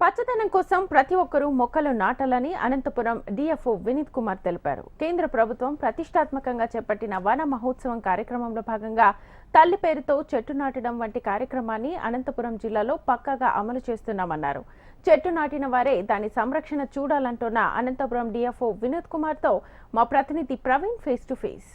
పచ్చదనం కోసం ప్రతి ఒక్కరూ మొక్కలు నాటాలని అనంతపురం డిఎఫ్ఓ వినీత్ కుమార్ తెలిపారు. కేంద్ర ప్రభుత్వం ప్రతిష్టాత్మకంగా చేపట్టిన వన మహోత్సవం కార్యక్రమంలో భాగంగా తల్లి పేరుతో చెట్టు నాటడం వంటి కార్యక్రమాన్ని అనంతపురం జిల్లాలో పక్కాగా అమలు చేస్తున్నామన్నారు. చెట్టు నాటిన వారే దాని సంరక్షణ చూడాలంటున్న అనంతపురం డిఎఫ్ఓ వినోద్ కుమార్తో మా ప్రతినిధి ప్రవీణ్ ఫేస్ టు ఫేస్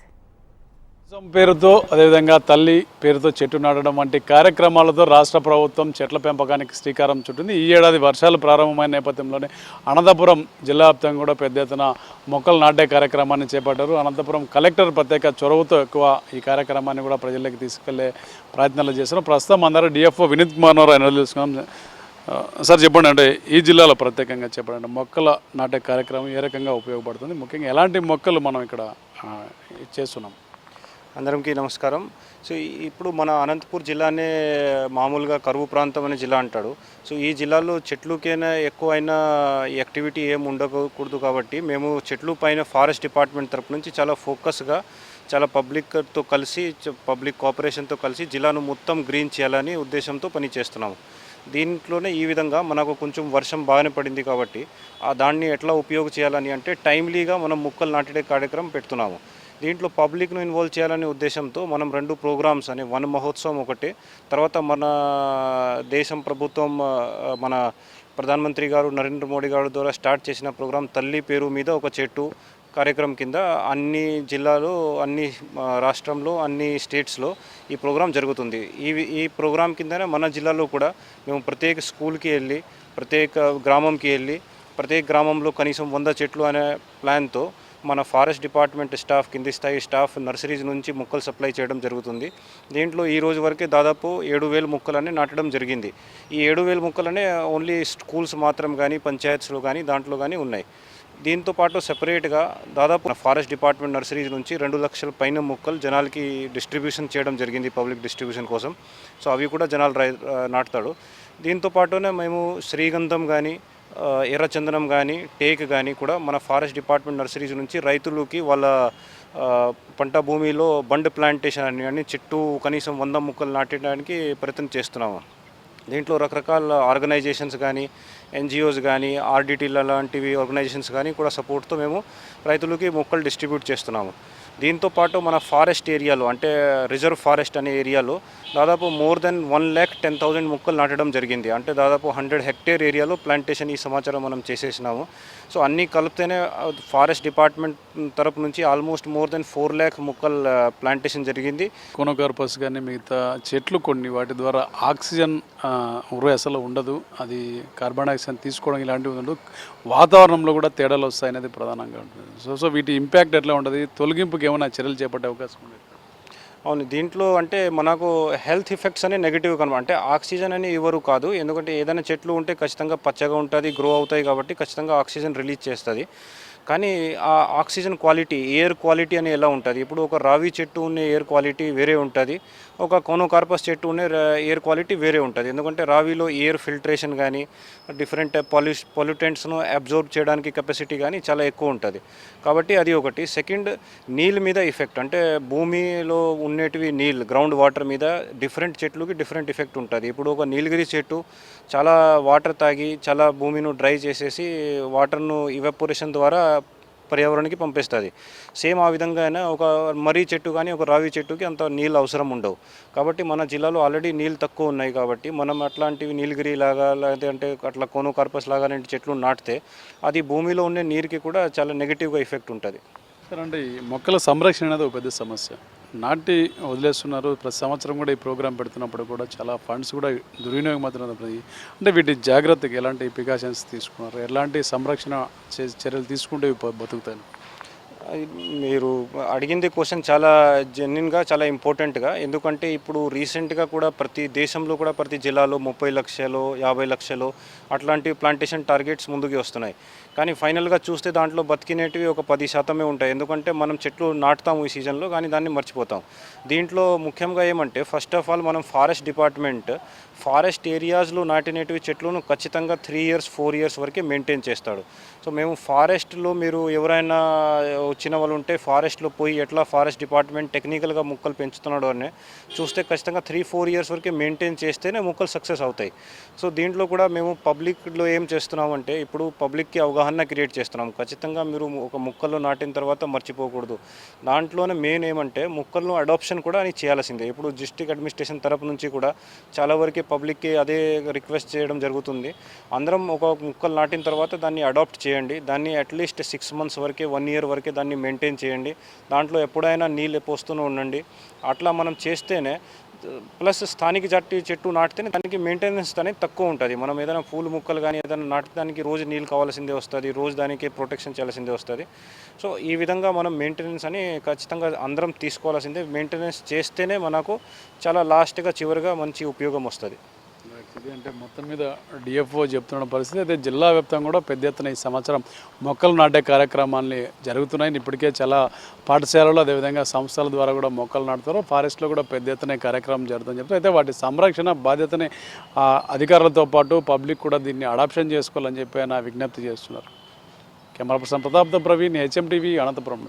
ఉత్సవం పేరుతో అదేవిధంగా తల్లి పేరుతో చెట్టు నాటడం వంటి కార్యక్రమాలతో రాష్ట్ర ప్రభుత్వం చెట్ల పెంపకానికి శ్రీకారం చుట్టింది. ఈ ఏడాది వర్షాలు ప్రారంభమైన నేపథ్యంలోనే అనంతపురం జిల్లా వ్యాప్తంగా కూడా పెద్ద ఎత్తున మొక్కలు నాటే కార్యక్రమాన్ని చేపట్టారు. అనంతపురం కలెక్టర్ ప్రత్యేక చొరవతో ఎక్కువ ఈ కార్యక్రమాన్ని కూడా ప్రజల్లోకి తీసుకెళ్ళే ప్రయత్నాలు చేశారు. ప్రస్తుతం అందరూ డిఎఫ్ఓ వినీత్ కుమార్ ఆయన తెలుసుకున్నాం. సార్ చెప్పండి అంటే ఈ జిల్లాలో ప్రత్యేకంగా చెప్పండి మొక్కల నాటే కార్యక్రమం ఏ రకంగా ఉపయోగపడుతుంది? ముఖ్యంగా ఎలాంటి మొక్కలు మనం ఇక్కడ చేస్తున్నాం? అందరికీ నమస్కారం. సో ఇప్పుడు మన అనంతపూర్ జిల్లానే మామూలుగా కరువు ప్రాంతం అనే జిల్లా అంటాడు. సో ఈ జిల్లాలో చెట్లుకైనా ఎక్కువైనా యాక్టివిటీ ఏం ఉండకూడదు కాబట్టి మేము చెట్లు పైన ఫారెస్ట్ డిపార్ట్మెంట్ తరపు నుంచి చాలా ఫోకస్గా చాలా పబ్లిక్తో కలిసి పబ్లిక్ కోఆపరేషన్తో కలిసి జిల్లాను మొత్తం గ్రీన్ చేయాలని ఉద్దేశంతో పనిచేస్తున్నాము. దీంట్లోనే ఈ విధంగా మనకు కొంచెం వర్షం బాగానే పడింది కాబట్టి ఆ దాన్ని ఎట్లా ఉపయోగ చేయాలని అంటే టైమ్లీగా మనం మొక్కలు నాటే కార్యక్రమం పెడుతున్నాము. దీంట్లో పబ్లిక్ను ఇన్వాల్వ్ చేయాలనే ఉద్దేశంతో మనం రెండు ప్రోగ్రామ్స్ అని వన మహోత్సవం ఒకటి తర్వాత మన దేశం ప్రభుత్వం మన ప్రధానమంత్రి గారు నరేంద్ర మోడీ గారు ద్వారా స్టార్ట్ చేసిన ప్రోగ్రాం తల్లి పేరు మీద ఒక చెట్టు కార్యక్రమం కింద అన్ని జిల్లాలో అన్ని రాష్ట్రంలో అన్ని స్టేట్స్లో ఈ ప్రోగ్రాం జరుగుతుంది. ఈ ఈ ప్రోగ్రాం కిందనే మన జిల్లాలో కూడా మేము ప్రత్యేక స్కూల్కి వెళ్ళి ప్రత్యేక గ్రామంకి వెళ్ళి ప్రత్యేక గ్రామంలో కనీసం వంద చెట్లు అనే ప్లాన్తో మన ఫారెస్ట్ డిపార్ట్మెంట్ స్టాఫ్ కింది స్థాయి స్టాఫ్ నర్సరీస్ నుంచి మొక్కలు సప్లై చేయడం జరుగుతుంది. దీంట్లో ఈ రోజు వరకే దాదాపు ఏడు వేల మొక్కలనే నాటడం జరిగింది. ఈ ఏడు వేల మొక్కలనే ఓన్లీ స్కూల్స్ మాత్రం కానీ పంచాయత్స్లో కానీ దాంట్లో కానీ ఉన్నాయి. దీంతో పాటు సెపరేట్గా దాదాపు ఫారెస్ట్ డిపార్ట్మెంట్ నర్సరీస్ నుంచి రెండు లక్షల పైన మొక్కలు జనాలకి డిస్ట్రిబ్యూషన్ చేయడం జరిగింది పబ్లిక్ డిస్ట్రిబ్యూషన్ కోసం. సో అవి కూడా జనాలు రై నాటుతాడు దీంతో పాటునే మేము శ్రీగంధం కానీ ఎర్రచందనం కానీ టేక్ కానీ కూడా మన ఫారెస్ట్ డిపార్ట్మెంట్ నర్సరీస్ నుంచి రైతులకి వాళ్ళ పంట భూమిలో బండ్ ప్లాంటేషన్ అని అని చెట్టు కనీసం వంద మొక్కలు నాటడానికి ప్రయత్నం చేస్తున్నాము. దీంట్లో రకరకాల ఆర్గనైజేషన్స్ కానీ ఎన్జిఓస్ కానీ ఆర్డిటీల లాంటివి ఆర్గనైజేషన్స్ కానీ కూడా సపోర్ట్తో మేము రైతులకి మొక్కలు డిస్ట్రిబ్యూట్ చేస్తున్నాము. దీంతో పాటు మన ఫారెస్ట్ ఏరియాలో అంటే రిజర్వ్ ఫారెస్ట్ అనే ఏరియాలో దాదాపు more than one lakh ten thousand మొక్కలు నాటడం జరిగింది. అంటే దాదాపు హండ్రెడ్ హెక్టేర్ ఏరియాలో ప్లాంటేషన్ ఈ సమాచారం మనం చేసేసినాము. సో అన్నీ కలిపితేనే ఫారెస్ట్ డిపార్ట్మెంట్ తరపు నుంచి almost more than four lakh మొక్కలు ప్లాంటేషన్ జరిగింది. కోనోకార్పస్ కానీ మిగతా చెట్లు కొన్ని వాటి ద్వారా ఆక్సిజన్ ఉరు అసలు ఉండదు. అది కార్బన్ డైఆక్సైడ్ తీసుకోవడం ఇలాంటివి ఉండదు. వాతావరణంలో కూడా తేడాలు వస్తాయనేది ప్రధానంగా ఉంటుంది. సో సో వీటి ఇంపాక్ట్ ఎట్లా ఉంటుంది? తొలగింపుకి ఏమైనా చర్యలు చేపట్టే అవకాశం ఉంది? అవును దీంట్లో అంటే మనకు హెల్త్ ఎఫెక్ట్స్ అనే నెగిటివ్ కనమాట అంటే ఆక్సిజన్ అని ఎవరు కాదు. ఎందుకంటే ఏదైనా చెట్లు ఉంటే ఖచ్చితంగా పచ్చగా ఉంటుంది గ్రో అవుతాయి కాబట్టి ఖచ్చితంగా ఆక్సిజన్ రిలీజ్ చేస్తుంది. కానీ ఆ ఆక్సిజన్ క్వాలిటీ ఎయిర్ క్వాలిటీ అని ఎలా ఉంటుంది? ఇప్పుడు ఒక రావి చెట్టు ఉన్న ఎయిర్ క్వాలిటీ వేరే ఉంటుంది. ఒక కోనోకార్పస్ చెట్టు ఉన్న ఎయిర్ క్వాలిటీ వేరే ఉంటుంది. ఎందుకంటే రావిలో ఎయిర్ ఫిల్టరేషన్ కానీ డిఫరెంట్ పొల్యూ పొల్యూటెంట్స్ను అబ్జర్వ్ చేయడానికి కెపాసిటీ కానీ చాలా ఎక్కువ ఉంటుంది. కాబట్టి అది ఒకటి. సెకండ్ నీళ్ళ మీద ఎఫెక్ట్. అంటే భూమిలో ఉండేటివి నీళ్ళు గ్రౌండ్ వాటర్ మీద డిఫరెంట్ చెట్లుకి డిఫరెంట్ ఎఫెక్ట్ ఉంటుంది. ఇప్పుడు ఒక నీలగిరి చెట్టు చాలా వాటర్ తాగి చాలా భూమిను డ్రై చేసేసి వాటర్ను ఇవెపోరేషన్ ద్వారా పర్యావరణానికి పంపిస్తుంది. సేమ్ ఆ విధంగానే ఒక మర్రి చెట్టు కానీ ఒక రావి చెట్టుకి అంత నీళ్ళు అవసరం ఉండవు. కాబట్టి మన జిల్లాలో ఆల్రెడీ నీళ్ళు తక్కువ ఉన్నాయి కాబట్టి మనం అట్లాంటివి నీలగిరి లాగా లేదంటే అట్లా కోనో కార్పస్ లాగా లాంటి చెట్లు నాటితే అది భూమిలో ఉండే నీరుకి కూడా చాలా నెగిటివ్గా ఎఫెక్ట్ ఉంటుంది. సరే అంటే మొక్కల సంరక్షణ అనేది ఒక పెద్ద సమస్య. నాటి వదిలేస్తున్నారు. ప్రతి సంవత్సరం కూడా ఈ ప్రోగ్రాం పెడుతున్నప్పుడు కూడా చాలా ఫండ్స్ కూడా దుర్వినియోగం అవుతున్నది అంటే వీటి జాగ్రత్తకి ఎలాంటి ప్రికాషన్స్ తీసుకున్నారు? ఎలాంటి సంరక్షణ చర్యలు తీసుకుంటే బతుకుతాను బతుకుతాయి? మీరు అడిగింది క్వశ్చన్ చాలా జెన్యున్గా చాలా ఇంపార్టెంట్గా. ఎందుకంటే ఇప్పుడు రీసెంట్గా కూడా ప్రతి దేశంలో కూడా ప్రతి జిల్లాలో ముప్పై లక్షలు యాభై లక్షలు అట్లాంటి ప్లాంటేషన్ టార్గెట్స్ ముందుకు వస్తున్నాయి. కానీ ఫైనల్గా చూస్తే దాంట్లో బతికినేటివి ఒక పది శాతమే ఉంటాయి. ఎందుకంటే మనం చెట్లు నాటుతాము ఈ సీజన్లో కానీ దాన్ని మర్చిపోతాం. దీంట్లో ముఖ్యంగా ఏమంటే ఫస్ట్ ఆఫ్ ఆల్ మనం ఫారెస్ట్ డిపార్ట్మెంట్ ఫారెస్ట్ ఏరియాస్లో నాటినేటివి చెట్లను ఖచ్చితంగా త్రీ ఇయర్స్ ఫోర్ ఇయర్స్ వరకే మెయింటైన్ చేస్తాడు. సో మేము ఫారెస్ట్లో మీరు ఎవరైనా వచ్చిన వాళ్ళు ఉంటే ఫారెస్ట్లో పోయి ఎట్లా ఫారెస్ట్ డిపార్ట్మెంట్ టెక్నికల్గా మొక్కలు పెంచుతున్నాడు అని చూస్తే ఖచ్చితంగా త్రీ ఫోర్ ఇయర్స్ వరకే మెయింటైన్ చేస్తేనే మొక్కలు సక్సెస్ అవుతాయి. సో దీంట్లో కూడా మేము పబ్లిక్లో ఏం చేస్తున్నామంటే ఇప్పుడు పబ్లిక్కి అవగాహన క్రియేట్ చేస్తున్నాం. ఖచ్చితంగా మీరు ఒక మొక్కలు నాటిన తర్వాత మర్చిపోకూడదు. దాంట్లోనే మెయిన్ ఏమంటే మొక్కలను అడాప్షన్ కూడా అని చేయాల్సిందే. ఇప్పుడు డిస్ట్రిక్ట్ అడ్మినిస్ట్రేషన్ తరపు నుంచి కూడా చాలా వరకు పబ్లిక్కి అదే రిక్వెస్ట్ చేయడం జరుగుతుంది. అందరం ఒక మొక్కలు నాటిన తర్వాత దాన్ని అడాప్ట్ చేయండి. దాన్ని అట్లీస్ట్ సిక్స్ మంత్స్ వరకే వన్ ఇయర్ వరకే దాన్ని మెయింటైన్ చేయండి. దాంట్లో ఎప్పుడైనా నీళ్ళు పోస్తూనే ఉండండి. అట్లా మనం చేస్తేనే ప్లస్ స్థానిక జట్టి చెట్టు నాటితేనే దానికి మెయింటెనెన్స్ అనేది తక్కువ ఉంటుంది. మనం ఏదైనా పూల మొక్కలు కానీ ఏదైనా నాటడానికి రోజు నీళ్ళు కావాల్సిందే వస్తుంది రోజు దానికి ప్రొటెక్షన్ చేయాల్సిందే వస్తుంది. సో ఈ విధంగా మనం మెయింటెనెన్స్ అని ఖచ్చితంగా అందరం తీసుకోవాల్సిందే. మెయింటెనెన్స్ చేస్తేనే మనకు చాలా లాస్ట్గా చివరిగా మంచి ఉపయోగం వస్తుంది. ఇది అంటే మొత్తం మీద డిఎఫ్ఓ చెప్తున్న పరిస్థితి. అయితే జిల్లా వ్యాప్తంగా కూడా పెద్ద ఎత్తున ఈ సంవత్సరం మొక్కలు నాటే కార్యక్రమాన్ని జరుగుతున్నాయి. ఇప్పటికే చాలా పాఠశాలలు అదేవిధంగా సంస్థల ద్వారా కూడా మొక్కలు నాటుతారు. ఫారెస్ట్లో కూడా పెద్ద ఎత్తున కార్యక్రమం జరుగుతుందని చెప్తారు అయితే వాటి సంరక్షణ బాధ్యతని అధికారులతో పాటు పబ్లిక్ కూడా దీన్ని అడాప్షన్ చేసుకోవాలని చెప్పి ఆయన విజ్ఞప్తి చేస్తున్నారు. కెమెరా పర్సన్ ప్రతాప్తో ప్రవీణ్ హెచ్ఎం టీవీ అనంతపురం